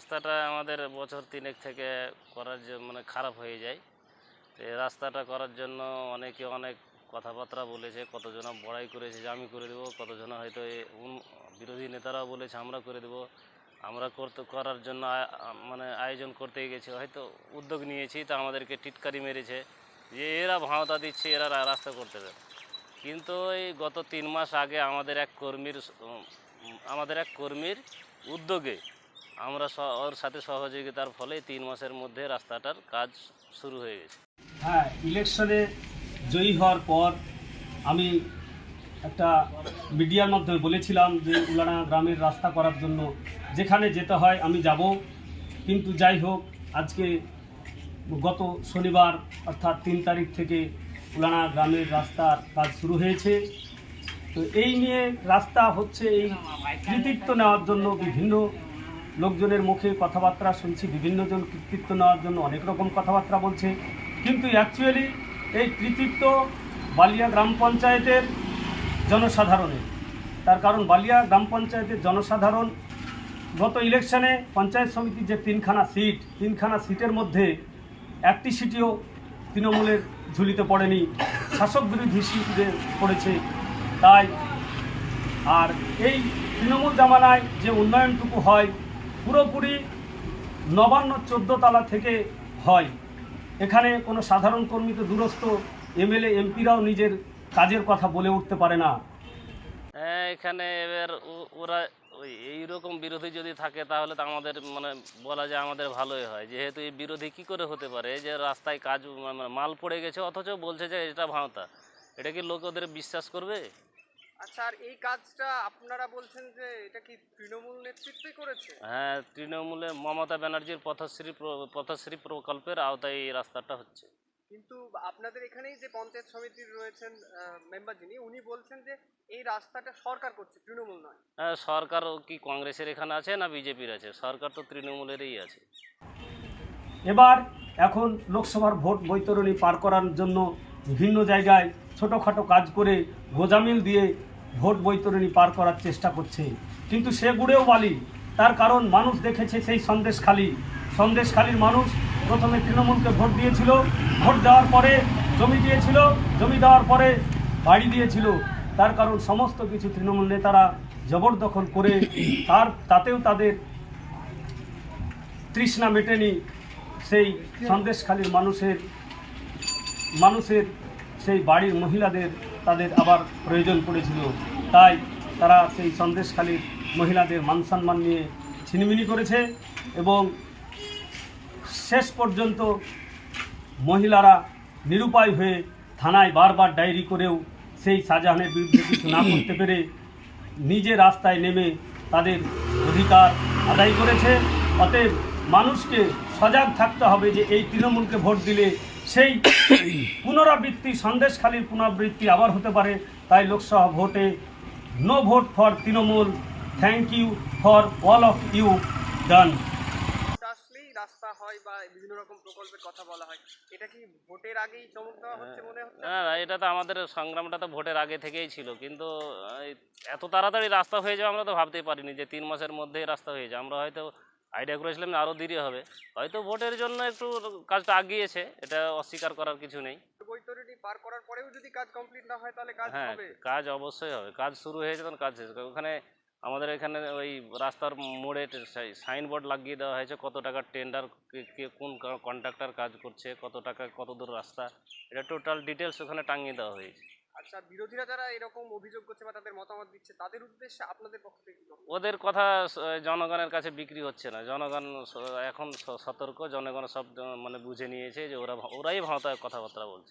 রাস্তাটা আমাদের বছর তিনেক থেকে করার জন্য মানে খারাপ হয়ে যায়। তো এই রাস্তাটা করার জন্য অনেকে অনেক কথাবার্তা বলেছে, কতজন বড়াই করেছে যে আমি করে দেবো, কতজন হয়তো বিরোধী নেতারাও বলেছে আমরা করে দেবো। আমরা করতে, করার জন্য মানে আয়োজন করতে গেছি। হয়তো উদ্যোগ নিয়েছি, তা আমাদেরকে টিটকারি মেরেছে যে এরা ভাঁওতা দিচ্ছে, এরা রাস্তা করতে দেবে। কিন্তু এই গত তিন মাস আগে আমাদের এক কর্মীর আমাদের এক কর্মীর উদ্যোগে আমরা ওর সাথে সহযোগিতার ফলে তিন মাসের মধ্যে রাস্তাটার কাজ শুরু হয়ে গেছে। হ্যাঁ ইলেকশনে জয়ী হওয়ার পর আমি একটা মিডিয়ার মাধ্যমে বলেছিলাম যে উলানা গ্রামের রাস্তা করার জন্য যেখানে যেতে হয় আমি যাব। কিন্তু যাই হোক, আজকে গত শনিবার অর্থাৎ তিন তারিখ থেকে উলানা গ্রামের রাস্তার কাজ শুরু হয়েছে। তো এই নিয়ে রাস্তা হচ্ছে এই কৃতিত্ব নেওয়ার জন্য বিভিন্ন লোকজনের মুখে কথাবার্তা শুনছি, বিভিন্নজন কৃতিত্ব নেওয়ার জন্য অনেক রকম কথাবার্তা বলছে। কিন্তু অ্যাকচুয়ালি এই কৃতিত্ব বালিয়া গ্রাম পঞ্চায়েতের জনসাধারণের। তার কারণ বালিয়া গ্রাম পঞ্চায়েতের জনসাধারণ গত ইলেকশনে পঞ্চায়েত সমিতির যে তিনখানা সিট তিনখানা সিটের মধ্যে একটি সিটিও তৃণমূলের ঝুলিতে পড়েনি। শাসক বিরোধী সিটে পড়েছে তাই। আর এই তৃণমূল জামানায় যে উন্নয়নটুকু হয় পুরোপুরি নবান্ন চোদ্দ তালা থেকে হয়। এখানে কোনো সাধারণ কর্মী তো দূরস্থ, এমএলএ, এমপিরাও নিজের কাজের কথা বলে উঠতে পারে না। হ্যাঁ এখানে এবার ওরা এইরকম বিরোধী যদি থাকে, তাহলে তো আমাদের মানে বলা যায় আমাদের ভালোই হয়। যেহেতু এই বিরোধী কি করে হতে পারে? যে রাস্তায় কাজ মানে মাল পড়ে গেছে, অথচ বলছে যে এটা ভাঁওতা। এটা কি লোক ওদের বিশ্বাস করবে? আচ্ছা আর এই কাজটা আপনারা বলছেন যে এটা কি তৃণমূল নেতৃত্বই করেছে? হ্যাঁ তৃণমূলে মমতা ব্যানার্জির পথশ্রী পথশ্রী প্রকল্পের আওতায় এই রাস্তাটা হচ্ছে। কিন্তু আপনাদের এখানেই যে পঞ্চায়েত সমিতির রয়েছেন মেম্বার যিনি উনি বলছেন যে এই রাস্তাটা সরকার করছে তৃণমূল নয়। হ্যাঁ সরকার কি কংগ্রেসের এখানে আছে না বিজেপির আছে? সরকার তো তৃণমূলেরই আছে। এবার এখন লোকসভার ভোট বৈতরণী পার করার জন্য বিভিন্ন জায়গায় ছোটোখাটো কাজ করে গোজামিল দিয়ে ভোট বৈতরণী পার করার চেষ্টা করছে। কিন্তু সে গুড়েও বালি তার কারণ মানুষ দেখেছে সেই সন্দেশখালি সন্দেশখালির মানুষ প্রথমে তৃণমূলকে ভোট দিয়েছিল। ভোট দেওয়ার পরে জমি দিয়েছিল। জমি দেওয়ার পরে বাড়ি দিয়েছিল। তার কারণ সমস্ত কিছু তৃণমূল নেতারা জবরদখল করে তার, তাতেও তাদের তৃষ্ণা মেটেনি সেই সন্দেশখালীর মানুষের মানুষের সেই বাড়ির মহিলাদের তাদের আবার প্রয়োজন পড়েছিল। তাই তারা সেই সন্দেশখালীর মহিলাদের মান সম্মান নিয়ে ছিনিমিনি করেছে এবং শেষ পর্যন্ত মহিলারা নিরুপায় হয়ে থানায় বারবার ডায়েরি করেও সেই শাহজাহানের বিরুদ্ধে কিছু না করতে পেরে নিজে রাস্তায় নেমে তাদের অধিকার আদায় করেছে। অতএব মানুষকে সজাগ থাকতে হবে যে এই তৃণমূলকে ভোট দিলে সেই পুনরাবৃত্তি সন্দেশখালীর পুনরাবৃত্তি আবার হতে পারে। তাই লোকসভা ভোটে no vote for Trinamool. Thank you for all of you ডান রাস্তা হয় বা বিভিন্ন রকম প্রকল্পের কথা বলা হয়। এটা কি ভোটের আগেই চমক দেওয়া হচ্ছে মনে হচ্ছে? না না এটা তো আমাদের সংগ্রামটা তো ভোটের আগে থেকেই ছিল। কিন্তু এত তাড়াতাড়ি রাস্তা হয়ে যাবে আমরা তো ভাবতেই পারিনি যে তিন মাসের মধ্যেই রাস্তা হয়ে যায় আমরা হয়তো আইডিয়া করেছিলাম আরও দেরি হবে। হয়তো ভোটের জন্য একটু কাজটা আগিয়েছে এটা অস্বীকার করার কিছু নেই। পার করার পরেও যদি কাজ কমপ্লিট না হয় তাহলে কাজ হ্যাঁ কাজ অবশ্যই হবে। কাজ শুরু হয়েছে তখন কাজ শেষ। ওখানে আমাদের এখানে ওই রাস্তার মোড়ে সাইনবোর্ড লাগিয়ে দেওয়া হয়েছে কত টাকার টেন্ডার কে কোন কন্ট্রাক্টর কাজ করছে কত টাকা কত দূর রাস্তা। এটা টোটাল ডিটেলস ওখানে টাঙিয়ে দেওয়া হয়েছে। আচ্ছা বিরোধীরা যারা এরকম অভিযোগ করছে বা তাদের মতামত দিচ্ছে, তাদের উদ্দেশ্যে আপনাদের পক্ষ থেকে ওদের কথা জনগণের কাছে বিক্রি হচ্ছে না। জনগণ এখন সতর্ক, জনগণ সব মানে বুঝে নিয়েছে যে ওরা ওরাই ভাঁওতায় কথাবার্তা বলছে।